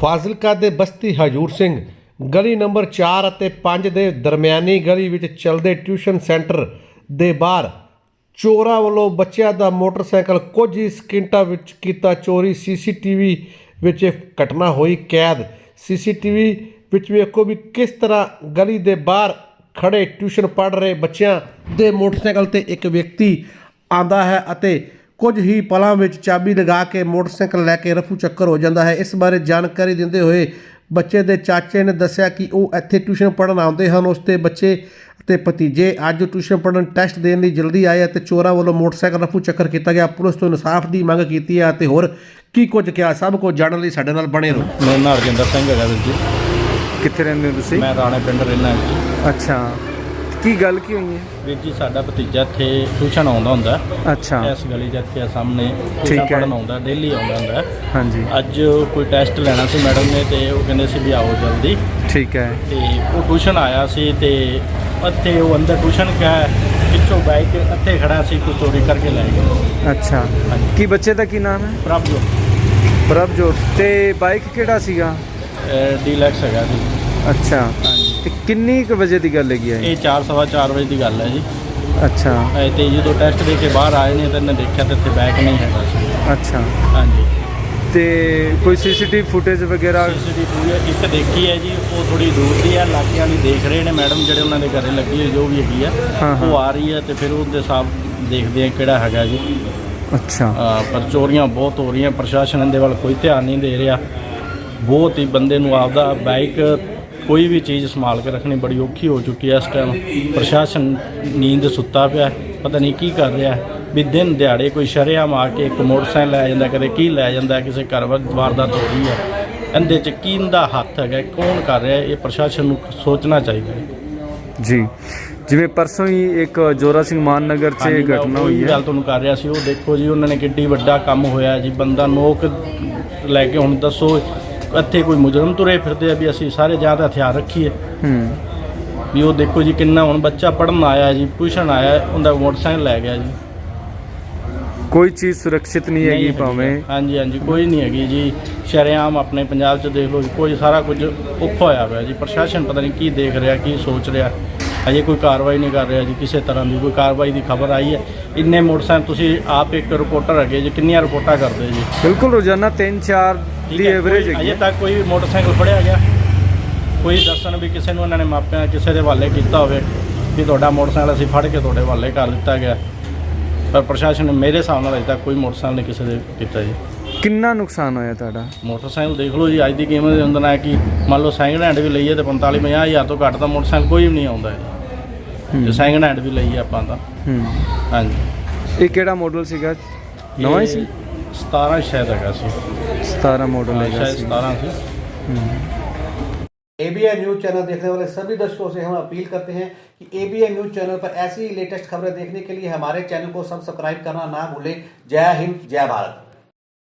ਫਾਜ਼ਿਲਕਾ ਦੇ ਬਸਤੀ ਹਜੂਰ ਸਿੰਘ ਗਲੀ ਨੰਬਰ 4 ਅਤੇ 5 ਦੇ ਦਰਮਿਆਨੀ ਗਲੀ ਵਿੱਚ ਚੱਲਦੇ ਟਿਊਸ਼ਨ ਸੈਂਟਰ ਦੇ ਬਾਹਰ ਚੋਰਾਂ ਵੱਲੋਂ ਬੱਚਿਆਂ ਦਾ ਮੋਟਰਸਾਈਕਲ ਕੁਝ ਹੀ ਸਕਿੰਟਾਂ ਵਿੱਚ ਕੀਤਾ ਚੋਰੀ। ਸੀਸੀਟੀਵੀ ਵਿੱਚ ਇਹ ਘਟਨਾ ਹੋਈ ਕੈਦ। ਸੀਸੀਟੀਵੀ ਵਿੱਚ ਵੇਖੋ ਵੀ ਕਿਸ ਤਰ੍ਹਾਂ ਗਲੀ ਦੇ ਬਾਹਰ ਖੜੇ ਟਿਊਸ਼ਨ ਪੜ੍ਹ ਰਹੇ ਬੱਚਿਆਂ ਦੇ ਮੋਟਰਸਾਈਕਲ ਤੇ ਇੱਕ ਵਿਅਕਤੀ ਆਂਦਾ ਹੈ ਅਤੇ ਕੁਝ ਹੀ ਪਲਾਂ ਵਿੱਚ ਚਾਬੀ ਲਗਾ ਕੇ ਮੋਟਰਸਾਈਕਲ ਲੈ ਕੇ ਰਫੂ ਚੱਕਰ ਹੋ ਜਾਂਦਾ ਹੈ। ਇਸ ਬਾਰੇ ਜਾਣਕਾਰੀ ਦਿੰਦੇ ਹੋਏ ਬੱਚੇ ਦੇ ਚਾਚੇ ਨੇ ਦੱਸਿਆ ਕਿ ਉਹ ਇੱਥੇ ਟਿਊਸ਼ਨ ਪੜ੍ਹਨ ਆਉਂਦੇ ਹਨ। ਉਸ ਦੇ ਬੱਚੇ ਅਤੇ ਭਤੀਜੇ ਅੱਜ ਟਿਊਸ਼ਨ ਪੜ੍ਹਨ ਟੈਸਟ ਦੇਣ ਲਈ ਜਲਦੀ ਆਏ ਅਤੇ ਚੋਰਾਂ ਵੱਲੋਂ ਮੋਟਰਸਾਈਕਲ ਰਫੂ ਚੱਕਰ ਕੀਤਾ ਗਿਆ। ਪੁਲਿਸ ਤੋਂ ਇਨਸਾਫ ਦੀ ਮੰਗ ਕੀਤੀ ਹੈ ਅਤੇ ਹੋਰ ਕੀ ਕੁਝ ਕਿਹਾ ਸਭ ਕੁਝ ਜਾਣਨ ਲਈ ਸਾਡੇ ਨਾਲ ਬਣੇ ਰਹੋ। ਮੇਰਾ ਨਾਮ ਰਜਿੰਦਰ ਸਿੰਘ ਹੈਗਾ ਵੀਰ ਜੀ। ਕਿੱਥੇ ਰਹਿੰਦੇ ਹੋ ਤੁਸੀਂ? ਮੈਂ ਰਾਣੇ ਪਿੰਡ ਰਹਿਣਾ ਅੱਛਾ। ਕੀ ਗੱਲ ਕੀ ਹੋਈ ਹੈ? ਵੀਰ ਜੀ ਸਾਡਾ ਭਤੀਜਾ ਇੱਥੇ ਟਿਊਸ਼ਨ ਆਉਂਦਾ ਹੁੰਦਾ। ਅੱਛਾ। ਇਸ ਗਲੀ 'ਚ ਇੱਥੇ ਆ ਸਾਹਮਣੇ। ਠੀਕ ਹੈ। ਪੜ੍ਹਨ ਆਉਂਦਾ ਡੇਲੀ ਆਉਂਦਾ ਹੁੰਦਾ। ਹਾਂਜੀ। ਅੱਜ ਕੋਈ ਟੈਸਟ ਲੈਣਾ ਸੀ ਮੈਡਮ ਨੇ ਤੇ ਉਹ ਕਹਿੰਦੇ ਸੀ ਵੀ ਆਓ ਜਲਦੀ। ਠੀਕ ਹੈ। ਤੇ ਉਹ ਟਿਊਸ਼ਨ ਆਇਆ ਸੀ ਤੇ ਇੱਥੇ ਉਹ ਅੰਦਰ ਟਿਊਸ਼ਨ ਗਿਆ ਪਿੱਛੋਂ ਬਾਈਕ ਇੱਥੇ ਖੜਾ ਸੀ ਕੋਈ ਚੋਰੀ ਕਰਕੇ ਲੈ ਗਿਆ। ਅੱਛਾ। ਹਾਂਜੀ। ਕੀ ਬੱਚੇ ਦਾ ਕੀ ਨਾਮ ਹੈ? ਜੋ ਪ੍ਰਭਜੋਤ। ਤੇ ਬਾਈਕ ਕਿਹੜਾ ਸੀਗਾ? ਡੀਲੈਕਸ ਹੈਗਾ ਜੀ ਅੱਛਾ। ਤੇ ਕਿੰਨੀ ਕੁ ਵਜੇ ਦੀ ਗੱਲ ਹੈਗੀ ਹੈ ਇਹ? 4:30 ਵਜੇ ਦੀ ਗੱਲ ਹੈ ਜੀ। ਅੱਛਾ। ਇਹ ਤੇ ਜਦੋਂ ਟੈਸਟ ਦੇ ਕੇ ਬਾਹਰ ਆਏ ਨੇ ਤਾਂ ਇਹਨੇ ਦੇਖਿਆ ਤੇ ਇੱਥੇ ਬੈਗ ਨਹੀਂ ਹੈਗਾ ਸੀ। ਅੱਛਾ। ਹਾਂਜੀ। ਤੇ ਕੋਈ ਸੀਸੀਟੀਵੀ ਫੁਟੇਜ ਵਗੈਰਾ? ਸੀਸੀਟੀਵੀ ਪੂਰੀ ਇੱਕ ਦੇਖੀ ਹੈ ਜੀ ਉਹ ਥੋੜੀ ਦੂਰ ਦੀ ਹੈ ਇਲਾਕਿਆਂ ਦੀ ਦੇਖ ਰਹੇ ਨੇ ਮੈਡਮ ਜਿਹੜੇ ਉਹਨਾਂ ਦੇ ਘਰੇ ਲੱਗੀ ਹੋਈ ਜੋ ਵੀ ਹੈਗੀ ਹਾਂ, ਹਾਂ। ਉਹ ਆ ਰਹੀ ਹੈ ਤੇ ਫਿਰ ਉਹਦੇ ਹਿਸਾਬ ਦੇਖਦੇ ਆ ਕਿਹੜਾ ਹੈਗਾ ਜੀ। ਅੱਛਾ। ਅਹ ਪਰ ਚੋਰੀਆਂ ਬਹੁਤ ਹੋ ਰਹੀਆਂ ਪ੍ਰਸ਼ਾਸਨ ਇਹਦੇ ਵੱਲ ਕੋਈ ਧਿਆਨ ਨਹੀਂ ਦੇ ਰਿਹਾ। ਬਹੁਤ ਹੀ ਬੰਦੇ ਨੂੰ ਆਪਦਾ ਬਾਈਕ ਕੋਈ ਵੀ ਚੀਜ਼ ਸੰਭਾਲ ਕੇ ਰੱਖਣੀ ਬੜੀ ਔਖੀ ਹੋ ਚੁੱਕੀ ਹੈ ਇਸ ਟਾਈਮ ਪ੍ਰਸ਼ਾਸਨ ਨੀਂਦ ਸੁੱਤਾ ਪਿਆ ਪਤਾ ਨਹੀਂ ਕੀ ਕਰ ਰਿਹਾ। ਵੀ ਦਿਨ ਦਿਹਾੜੇ ਕੋਈ ਸ਼ਰੇਆਮ ਆ ਕੇ ਇੱਕ ਮੋਟਰਸਾਈਕਲ ਲੈ ਜਾਂਦਾ ਕਦੇ ਕੀ ਲੈ ਜਾਂਦਾ ਕਿਸੇ ਘਰ ਵਾਰਦਾਤ ਹੋ ਰਹੀ ਹੈ ਇਹਦੇ ਚ ਕੀ ਦਾ ਹੱਥ ਹੈਗਾ ਕੌਣ ਕਰ ਰਿਹਾ? ਇਹ ਪ੍ਰਸ਼ਾਸਨ ਨੂੰ ਸੋਚਣਾ ਚਾਹੀਦਾ ਹੈ ਜੀ ਜਿਵੇਂ ਪਰਸੋਂ ਹੀ ਇੱਕ ਜੋਰਾ ਸਿੰਘ ਮਾਨ ਨਗਰ 'ਚ ਇਹ ਘਟਨਾ ਹੋਈ ਹੈ ਗੱਲ ਤੁਹਾਨੂੰ ਕਰ ਰਿਹਾ ਸੀ ਉਹ ਦੇਖੋ ਜੀ ਉਹਨਾਂ ਨੇ ਕਿੱਡੀ ਵੱਡਾ ਕੰਮ ਹੋਇਆ ਜੀ ਬੰਦਾ ਨੋਕ ਲੈ ਕੇ ਹੁਣ ਦੱਸੋ ਇੱਥੇ ਕੋਈ ਮੁਜਰਮ ਤੁਰੇ ਫਿਰਦੇ ਆ ਵੀ ਅਸੀਂ ਸਾਰੇ ਜ਼ਿਆਦਾ ਹਥਿਆਰ ਰੱਖੀਏ। ਹੂੰ। ਵੀ ਉਹ ਦੇਖੋ ਜੀ ਕਿੰਨਾ ਹੁਣ ਬੱਚਾ ਪੜਨ ਆਇਆ ਜੀ ਟਿਊਸ਼ਨ ਆਇਆ ਉਹਦਾ ਮੋਟਰਸਾਈਕਲ ਲੈ ਗਿਆ ਜੀ। ਕੋਈ ਚੀਜ਼ ਸੁਰੱਖਿਅਤ ਨਹੀਂ ਹੈਗੀ ਭਾਵੇਂ। ਹਾਂਜੀ ਹਾਂਜੀ ਕੋਈ ਨਹੀਂ ਹੈਗੀ ਜੀ। ਸ਼ਰੇਆਮ ਆਪਣੇ ਪੰਜਾਬ 'ਚ ਦੇਖ ਲਓ ਕੋਈ ਸਾਰਾ ਕੁਝ ਔਖਾ ਹੋਇਆ ਹੋਇਆ ਜੀ। ਪ੍ਰਸ਼ਾਸਨ ਪਤਾ ਨਹੀਂ ਕੀ ਦੇਖ ਰਿਹਾ ਕੀ ਸੋਚ ਰਿਹਾ। ਅਜੇ ਕੋਈ ਕਾਰਵਾਈ ਨਹੀਂ ਕਰ ਰਿਹਾ ਜੀ ਕਿਸੇ ਤਰ੍ਹਾਂ ਦੀ ਕੋਈ ਕਾਰਵਾਈ ਦੀ ਖਬਰ ਆਈ ਹੈ। ਇੰਨੇ ਮੋਟਰਸਾਈਕਲ ਤੁਸੀਂ ਆਪ ਇੱਕ ਰਿਪੋਰਟਰ ਹੈਗੇ ਜੀ ਕਿੰਨੀਆਂ ਰਿਪੋਰਟਾਂ ਕਰਦੇ ਜੀ? ਬਿਲਕੁਲ ਰੋਜ਼ਾਨਾ 3-4 ਠੀਕ ਦੀ ਐਵਰੇਜ ਹੈਗੀ ਅਜੇ ਤੱਕ ਕੋਈ ਮੋਟਰਸਾਈਕਲ ਫੜਿਆ ਗਿਆ? ਕੋਈ ਦੱਸਣ ਵੀ ਕਿਸੇ ਨੂੰ ਉਹਨਾਂ ਨੇ ਮਾਪਿਆਂ ਕਿਸੇ ਦੇ ਹਵਾਲੇ ਕੀਤਾ ਹੋਵੇ ਵੀ ਤੁਹਾਡਾ ਮੋਟਰਸਾਈਕਲ ਅਸੀਂ ਫੜ ਕੇ ਤੁਹਾਡੇ ਹਵਾਲੇ ਕਰ ਦਿੱਤਾ ਗਿਆ। ਪਰ ਪ੍ਰਸ਼ਾਸਨ ਨੇ ਮੇਰੇ ਹਿਸਾਬ ਨਾਲ ਅਜੇ ਤੱਕ ਕੋਈ ਮੋਟਰਸਾਈਕਲ ਨਹੀਂ ਕਿਸੇ ਦੇ ਕੀਤਾ ਜੀ। ਕਿੰਨਾ ਨੁਕਸਾਨ ਹੋਇਆ ਤੁਹਾਡਾ ਮੋਟਰਸਾਈਕਲ ਦੇਖ ਲਓ ਜੀ ਅੱਜ ਦੀ ਕੀਮਤ ਦੇ ਅੰਦਰ ਹੈ ਕਿ ਮੰਨ ਲਓ ਸੈਕਿੰਡ ਹੈਂਡ ਵੀ ਲਈਏ ਤੇ 45 50 ਹਜ਼ਾਰ ਤੋਂ ਘੱਟ ਦਾ ਮੋਟਰਸਾਈਕਲ ਕੋਈ ਵੀ ਨਹੀਂ ਆਉਂਦਾ ਜੀ ਜੇ ਸੈਕਿੰਡ ਹੈਂਡ ਵੀ ਲਈਏ ਆਪਾਂ ਤਾਂ ਹੂੰ ਹਾਂਜੀ ਇਹ ਕਿਹੜਾ ਮਾਡਲ ਸੀਗਾ ਨਵਾਂ ਹੀ ਸੀ 17 ਸ਼ਾਇਦ ਹੈਗਾ ਸੀ 17 ਮਾਡਲ ਹਾਂ, ਹੈਗਾ ਸ਼ਾਇਦ ਸੀ 17 ਸੀ एबीएन न्यूज चैनल देखने वाले सभी दर्शकों से हम अपील करते हैं कि एबीएन न्यूज चैनल पर ऐसी ही लेटेस्ट खबरें देखने के लिए हमारे चैनल को सब्सक्राइब करना ना भूलें जय हिंद जय भारत